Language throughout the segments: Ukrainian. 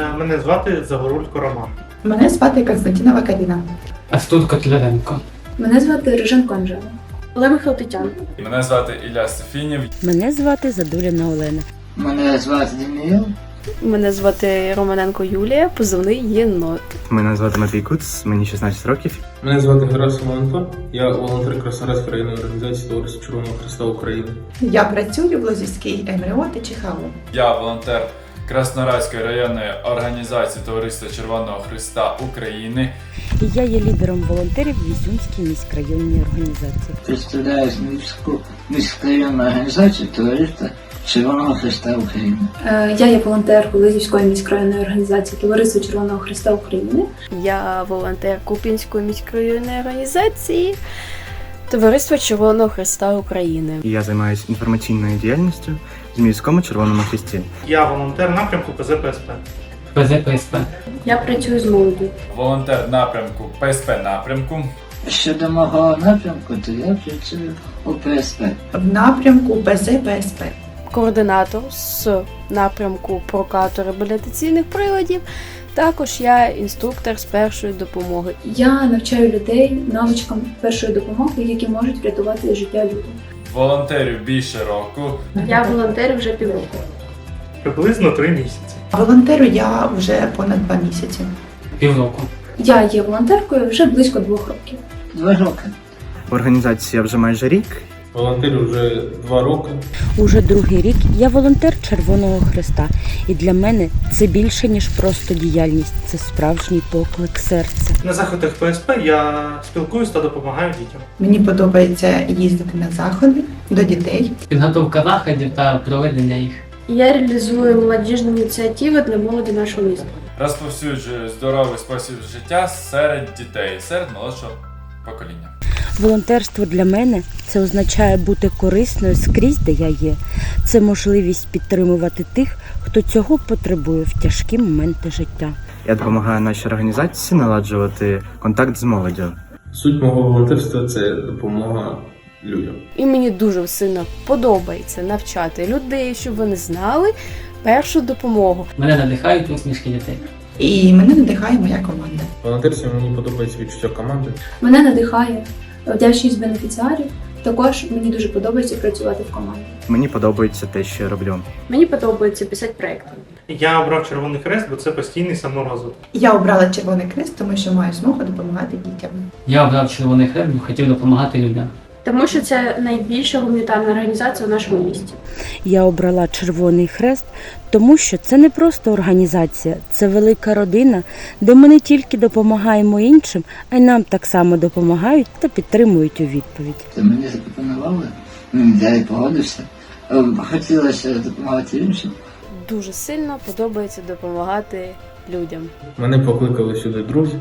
Е, Мене звати Загорулько Роман. Мене звати Константинова Каріна. А тут Котляренко. Мене звати Риженко Анжела. Лемихал Тетяна. Мене звати Ілля Софінів. Мене звати Задуліна Олена. Мене звати Даніїл. Мене звати Романенко Юлія, позивний єнот. Мене звати Матвій Куц, мені 16 років. Мене звати Герасимов Антон, я волонтер Краснодарської районної організації Товариства Червоного Христа України. Я працюю в Лозівській МРО та ЧХО. Я волонтер Краснорадської районної організації Товариства Червоного Христа України. І я є лідером волонтерів в Ізюмській міськрайонній організації. Представляю міську міськрайонну організацію Товариства Червоного Христа України. Е, Я є волонтер Лизівської міськрайонної організації Товариства Червоного Христа України. Я волонтер Купінської міськрайонної організації Товариства Червоного Христа України. Я займаюся інформаційною діяльністю в Зміївському Червоному Хресті. Я волонтер напрямку ПЗПСП. ПЗПСП. Я працюю з молоддю. Волонтер напрямку ПСП напрямку. Щодо мого напрямку, то я працюю у ПСП. В напрямку ПЗПСП. координатор з напрямку прокату реабілітаційних приладів. Також я інструктор з першої допомоги. Я навчаю людей навичкам першої допомоги, які можуть врятувати життя людям. Волонтерів більше року. Я волонтер вже півроку. Приблизно три місяці. Волонтеру я вже понад два місяці. Півроку. Я є волонтеркою вже близько двох років. Два роки. В організації я вже майже рік. Волонтерю вже два роки. Уже другий рік я волонтер Червоного Христа, і для мене це більше ніж просто діяльність, це справжній поклик серця. На заходах ПСП я спілкуюсь та допомагаю дітям. Мені подобається їздити на заходи до дітей. Підготовка заходів та проведення їх. Я реалізую молодіжні ініціативи для молоді нашого міста. Розповсюджую здоровий спосіб життя серед дітей, серед молодшого покоління. Волонтерство для мене це означає бути корисною скрізь, де я є. Це можливість підтримувати тих, хто цього потребує в тяжкі моменти життя. Я допомагаю нашій організації наладжувати контакт з молоддю. Суть мого волонтерства це допомога людям. І мені дуже сильно подобається навчати людей, щоб вони знали першу допомогу. Мене надихають усмішки дітей. І мене надихає моя команда. В волонтерстві мені подобається відчуття команди. Мене надихає вдячність бенефіціарів. Також мені дуже подобається працювати в команді. Мені подобається те, що я роблю. Мені подобається писати проекти. Я обрав Червоний Хрест, бо це постійний саморозвиток. Я обрала Червоний Хрест, тому що маю змогу допомагати дітям. Я обрав червоний хрест, бо хотів допомагати людям. Тому що це найбільша гуманітарна організація у нашому місті. Я обрала Червоний Хрест, тому що це не просто організація, це велика родина, де ми не тільки допомагаємо іншим, а й нам так само допомагають та підтримують у відповідь. То мені запропонували, я і погодився. Ем, Хотілося допомагати іншим. Дуже сильно подобається допомагати людям. Мене покликали сюди друзі,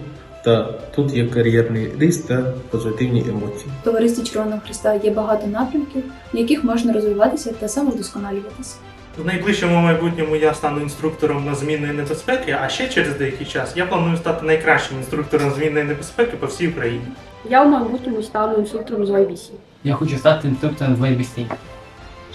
та тут є кар'єрний ріст та позитивні емоції. В товаристві Червоного Христа є багато напрямків, в яких можна розвиватися та самовдосконалюватися. В найближчому майбутньому я стану інструктором на змінної небезпеки, а ще через деякий час я планую стати найкращим інструктором змінної небезпеки по всій Україні. Я в майбутньому стану інструктором з YBC. Я хочу стати інструктором з VBC.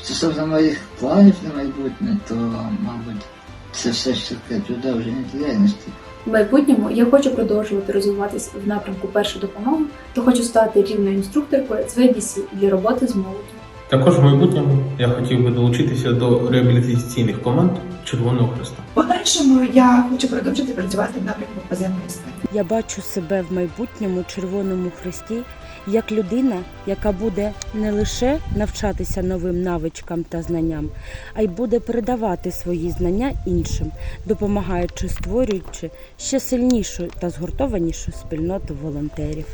Стосовно моїх планів на майбутнє, то, мабуть, це все ж таки продовження діяльності. В майбутньому я хочу продовжувати розвиватись в напрямку першої допомоги та хочу стати рівною інструкторкою з VBC для роботи з молоддю. Також в майбутньому я хотів би долучитися до реабілітаційних команд Червоного Христа. В Подальшому я хочу продовжити працювати в напрямку ПЗПСП. Я бачу себе в майбутньому Червоному Хресті як людина, яка буде не лише навчатися новим навичкам та знанням, а й буде передавати свої знання іншим, допомагаючи створюючи ще сильнішу та згуртованішу спільноту волонтерів.